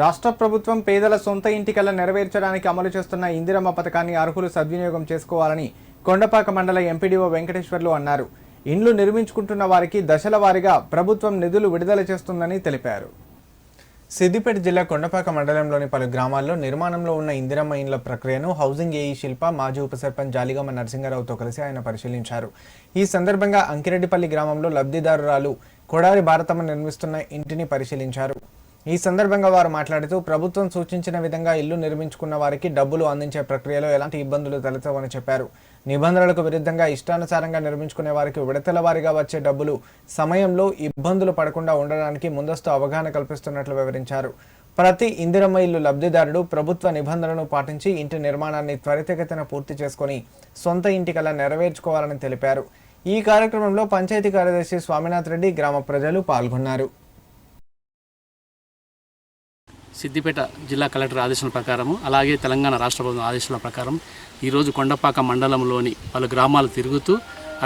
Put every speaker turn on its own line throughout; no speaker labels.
రాష్ట్ర ప్రభుత్వం పేదల సొంత ఇంటికల్లా నెరవేర్చడానికి అమలు చేస్తున్న ఇందిరమ్మ పథకాన్ని అర్హులు సద్వినియోగం చేసుకోవాలని కొండపాక మండల ఎంపీడీఓ వెంకటేశ్వర్లు అన్నారు. ఇండ్లు నిర్మించుకుంటున్న వారికి దశల వారీగా ప్రభుత్వం నిధులు విడుదల చేస్తుందని తెలిపారు. సిద్దిపేట జిల్లా కొండపాక మండలంలోని పలు గ్రామాల్లో నిర్మాణంలో ఉన్న ఇందిరమ్మ ఇండ్ల ప్రక్రియను హౌసింగ్ ఏఈ శిల్ప మాజీ ఉప సర్పంచ్ జాలిగమ్మ నరసింహారావుతో కలిసి ఆయన పరిశీలించారు. ఈ సందర్భంగా అంకిరెడ్డిపల్లి గ్రామంలో లబ్ధిదారురాలు కొడారి భారతమ్మ నిర్మిస్తున్న ఇంటిని పరిశీలించారు. ఈ సందర్భంగా వారు మాట్లాడుతూ ప్రభుత్వం సూచించిన విధంగా ఇల్లు నిర్మించుకున్న వారికి డబ్బులు అందించే ప్రక్రియలో ఎలాంటి ఇబ్బందులు తలెత్తవని చెప్పారు. నిబంధనలకు విరుద్ధంగా ఇష్టానుసారంగా నిర్మించుకునే వారికి విడతల వారిగా వచ్చే డబ్బులు సమయంలో ఇబ్బందులు పడకుండా ఉండడానికి ముందస్తు అవగాహన కల్పిస్తున్నట్లు వివరించారు. ప్రతి ఇందిరమ్మ ఇల్లు లబ్ధిదారుడు ప్రభుత్వ నిబంధనలను పాటించి ఇంటి నిర్మాణాన్ని త్వరితగతిన పూర్తి చేసుకొని సొంత ఇంటి కల నెరవేర్చుకోవాలని తెలిపారు. ఈ కార్యక్రమంలో పంచాయతీ కార్యదర్శి స్వామినాథ్ రెడ్డి గ్రామ ప్రజలు పాల్గొన్నారు.
సిద్దిపేట జిల్లా కలెక్టర్ ఆదేశాల ప్రకారము అలాగే తెలంగాణ రాష్ట్ర ప్రభుత్వం ఆదేశాల ప్రకారం ఈరోజు కొండపాక మండలంలోని పలు గ్రామాలు తిరుగుతూ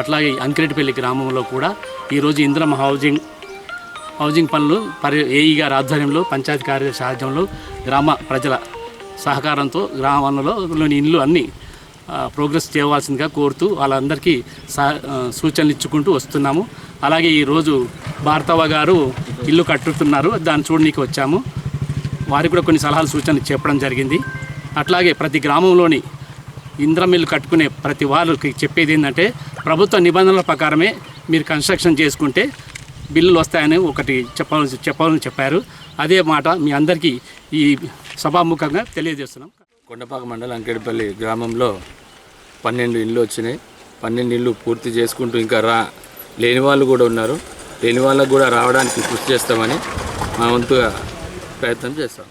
అట్లాగే అంకిరెడ్డిపల్లి గ్రామంలో కూడా ఈరోజు ఇంద్రమ హౌజింగ్ హౌజింగ్ పనులు పరి ఏఈ గారి ఆధ్వర్యంలో పంచాయతీ కార్యదర్శి సాధ్యంలో గ్రామ ప్రజల సహకారంతో గ్రామంలోని లోని ఇండ్లు అన్నీ ప్రోగ్రెస్ చేయవలసిందిగా కోరుతూ వాళ్ళందరికీ సా సూచనలు ఇచ్చుకుంటూ వస్తున్నాము. అలాగే ఈరోజు భారతవ్వ గారు ఇల్లు కట్టుతున్నారు దాన్ని చూడనీకి వచ్చాము. వారికి కూడా కొన్ని సలహాలు సూచనలు చెప్పడం జరిగింది. అట్లాగే ప్రతి గ్రామంలోని ఇంద్రమిల్లు కట్టుకునే ప్రతి వాళ్ళకి చెప్పేది ఏంటంటే ప్రభుత్వ నిబంధనల ప్రకారమే మీరు కన్స్ట్రక్షన్ చేసుకుంటే బిల్లులు వస్తాయని ఒకటి చెప్పాలని చెప్పాలని చెప్పారు. అదే మాట మీ అందరికీ ఈ సభాముఖంగా తెలియజేస్తున్నాం.
కొండపాక మండలం అంకెడిపల్లి గ్రామంలో పన్నెండు ఇళ్ళు వచ్చినాయి. పన్నెండు ఇళ్ళు పూర్తి చేసుకుంటూ ఇంకా రా లేని వాళ్ళు కూడా ఉన్నారు. లేని వాళ్ళకు కూడా రావడానికి కృషి చేస్తామని మా వంతుగా ప్రయత్నం చేస్తాం